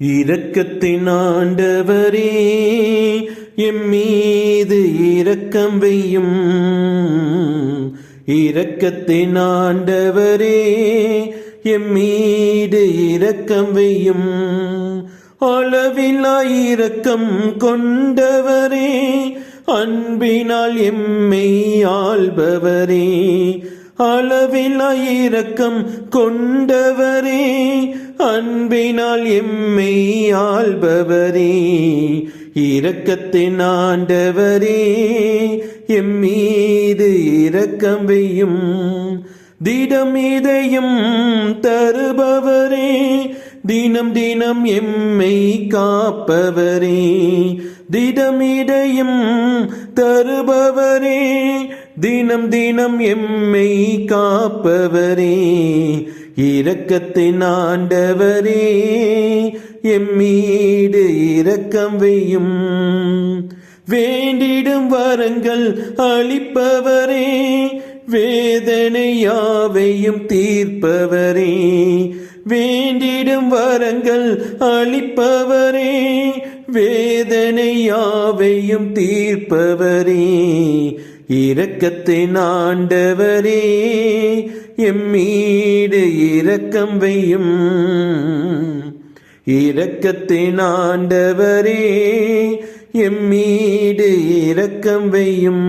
இரக்கத்தின் ஆண்டவரே எம் மீது இரக்கம் வெய்யும் இரக்கத்தின் ஆண்டவரே எம் மீது இரக்கம் வெய்யும் அளவிலா இரக்கம் கொண்டவரே அன்பினால் எம்மை ஆள்பவரே. அளவில்லா இரக்கம் கொண்டவரே அன்பினால் எம்மை ஆள்பவரே இரக்கத்தின் ஆண்டவரே எம்மீது இரக்கம் வையும் திடம் இதயம் தருபவரே தினம் தினம் எம்மை காப்பவரே திடமிடையும் தருபவரே தினம் தினம் எம்மை காப்பவரே இரக்கத்தின் ஆண்டவரே எம்மீடு இரக்கம் வையும். வேண்டிடும் வரங்கள் அளிப்பவரே வேதனை யாவையும் தீர்ப்பவரே. வேண்டிடும் வரங்கள் அளிப்பவரே வேதனை யாவையும் தீர்ப்பவரே இரக்கத்தின் ஆண்டவரே எம்மீடு இரக்கம் வையும். இரக்கத்தின் ஆண்டவரே எம்மீடு இரக்கம் வையும்.